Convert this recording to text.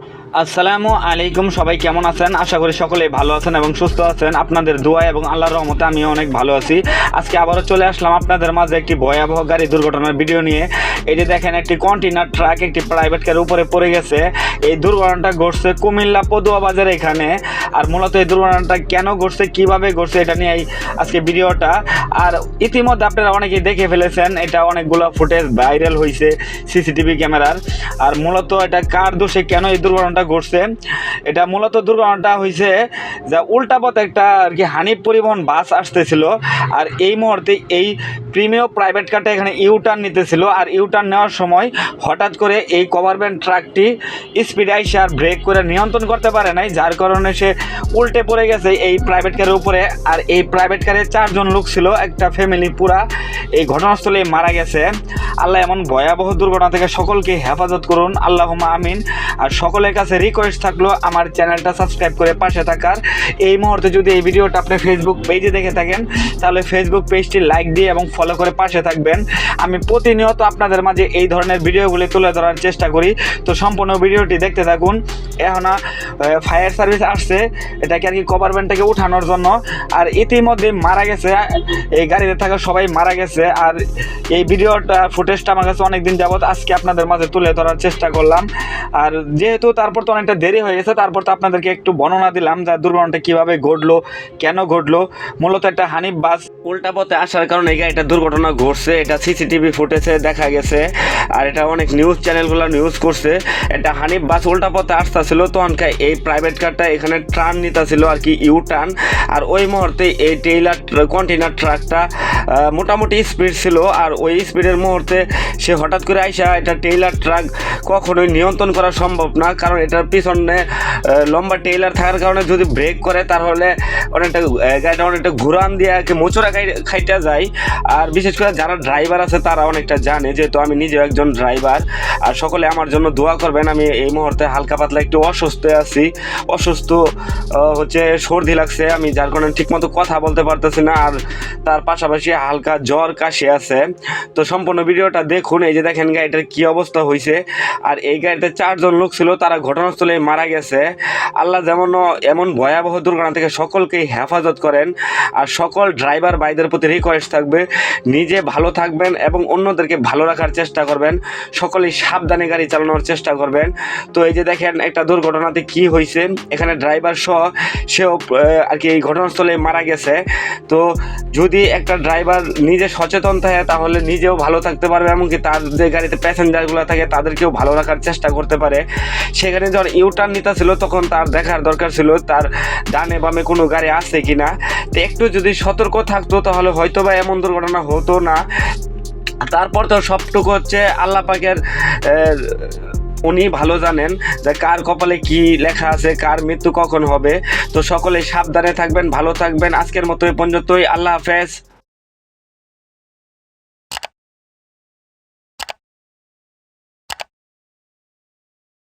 you আসসালামু আলাইকুম, সবাই কেমন আছেন? আশা করি সকলেই ভালো আছেন এবং সুস্থ আছেন। আপনাদের দোয়া এবং আল্লাহর রহমতে আমিও অনেক ভালো আছি। আজকে আবারও চলে আসলাম আপনাদের মাঝে একটি ভয়াবহ গাড়ি দুর্ঘটনার ভিডিও নিয়ে। এই যে দেখেন, একটি কন্টেনার ট্রাক, একটি প্রাইভেট কারের উপরে পড়ে গেছে। এই দুর্ঘটনাটা ঘটছে কুমিল্লা পদুয়া বাজার এখানে। আর মূলত এই দুর্ঘটনাটা কেন ঘটছে, কীভাবে ঘটছে, এটা নিয়ে আজকে ভিডিওটা। আর ইতিমধ্যে আপনারা অনেকেই দেখে ফেলেছেন, এটা অনেকগুলো ফুটেজ ভাইরাল হয়েছে সিসিটিভি ক্যামেরার। আর মূলত এটা কার দোষে কেন এই দুর্ঘটনাটা ঘটছে। এটা মূলত দুর্ঘটনাটা হয়েছে যে উল্টা পথে একটা আর কি হানিফ পরিবহন বাস আসতেছিল আর এই মুহূর্তে এই প্রিমিয় প্রাইভেট কারটা এখানে ইউটার্ন নিতেছিল আর ইউটার্ন নেওয়ার সময় হঠাৎ করে এই কভারভ্যান ট্রাকটি স্পিড আইসে আর ব্রেক করে নিয়ন্ত্রণ করতে পারে নাই, যার কারণে সে উল্টে পড়ে গেছে এই প্রাইভেট কারের উপরে। আর এই প্রাইভেট কারে চারজন লোক ছিল, একটা ফ্যামিলি পুরা। এই ঘটনাস্থলে মারা গেছে। আল্লাহ এমন ভয়াবহ দুর্ঘটনা থেকে সকলকে হেফাজত করুন। আল্লাহ আমিন। আর সকলের কাছে রিকোয়েস্ট থাকল, আমার চ্যানেলটা সাবস্ক্রাইব করে পাশে থাকার। এই মুহূর্তে যদি এই ভিডিওটা আপনি ফেসবুক পেজে দেখে থাকেন, তাহলে ফেসবুক পেজটি লাইক দিয়ে এবং ফলো করে পাশে থাকবেন। আমি প্রতিনিয়ত আপনাদের মাঝে এই ধরনের ভিডিওগুলি তুলে ধরার চেষ্টা করি। তো সম্পূর্ণ ভিডিওটি দেখতে থাকুন। এখন ফায়ার সার্ভিস আসছে। এটাকে আর কি কভারভ্যানটাকে উঠানোর জন্য। আর ইতিমধ্যে মারা গেছে। এই গাড়িতে থাকা সবাই মারা গেছে। আর এই ভিডিওটা ফুটেজটা আমার কাছে অনেকদিন যাবত আজকে আপনাদের মাঝে তুলে ধরার চেষ্টা করলাম। আর যেহেতু তারপর তো অনেকটা দেরি হয়ে গেছে, তারপর তো আপনাদেরকে একটু বর্ণনা দিলাম যে দুর্ঘটনাটা কীভাবে ঘটলো, কেন ঘটলো। মূলত একটা হানিফ বাস উল্টা পথে আসার কারণে এই গাড়িটা দুর্ঘটনা ঘটছে, এটা সিসিটিভি ফুটেজে দেখা গেছে, আর এটা অনেক নিউজ চ্যানেলগুলো নিউজ করছে। এটা হানিফ বাস উল্টা পথে আসতেছিল তখনকার এই প্রাইভেট কারটা এখানে ট্রান নিতেছিল আর কি ইউ টার্ন আর ওই মুহূর্তে এই টেইলার কন্টেনার ট্রাকটা মোটামুটি স্পিড ছিল, আর ওই স্পিডের মুহূর্তে সে হঠাৎ করে আইসা এটা টেইলার ট্রাক কখনোই নিয়ন্ত্রণ করা সম্ভব না, কারণ এটার পিছনে লম্বা টেইলার থাকার কারণে যদি ব্রেক করে, তাহলে অনেকটা গাড়িটা অনেকটা ঘুরান দিয়ে মোচড়া খাইটা যায়। আর বিশেষ করে যারা ড্রাইভার আছে, তারা অনেকটা জানে, যেহেতু আমি নিজেও একজন ড্রাইভার আর সকলে আমার জন্য দোয়া করবেন। আমি এই মুহূর্তে হালকা পাতলা একটু অসুস্থ আছি। অসুস্থ হচ্ছে সর্দি লাগছে, আমি যার কারণে ঠিকমতো কথা বলতে পারতেছি না, আর তার পাশাপাশি হালকা জ্বর, কাশি আছে। তো সম্পূর্ণ ভিডিওটা দেখুন, এই যে দেখেন গাড়িটার কি অবস্থা হয়েছে আর এই গাড়িতে চারজন লোক ছিল, তারা ঘটনাস্থলে মারা গেছে। আল্লাহ যেমন এমন ভয়াবহ দুর্ঘটনা থেকে সকলকে হেফাজত করেন আর সকল ড্রাইভার ভাইদের প্রতি রিকোয়েস্ট থাকবে, নিজে ভালো থাকবেন এবং অন্যদেরকে ভালো রাখার চেষ্টা করবেন, সকলেই সাবধানে গাড়ি চালানোর চেষ্টা করবেন। তো এই যে দেখেন একটা দুর্ঘটনাতে কি হয়েছে, এখানে ড্রাইভার সহ সেও আর কি এই ঘটনাস্থলে মারা গেছে। তো যদি একটা ড্রাইভার নিজে সচেতন থাকে, তাহলে নিজেও ভালো থাকতে পারবে, এমনকি তার যে গাড়িতে প্যাসেঞ্জারগুলো থাকে, তাদেরকেও ভালো রাখার চেষ্টা করতে পারে। সেখানে যখন ইউটার্ন নিতে ছিল তখন তার দেখার দরকার ছিল, তার ডানে বামে কোনো গাড়ি আছে কি না তো একটু যদি সতর্ক থাকতো, তাহলে হয়তো বা এমন দুর্ঘটনা হতো না। তারপর তো সবটুকু হচ্ছে আল্লাহ পাকের উনি ভালো জানেন যে কার কপালে কি লেখা আছে, কার মৃত্যু কখন হবে। তো সকলে সাবধানে থাকবেন, ভালো থাকবেন। আজকের মতো এই পর্যন্তই। আল্লাহ হাফেজ।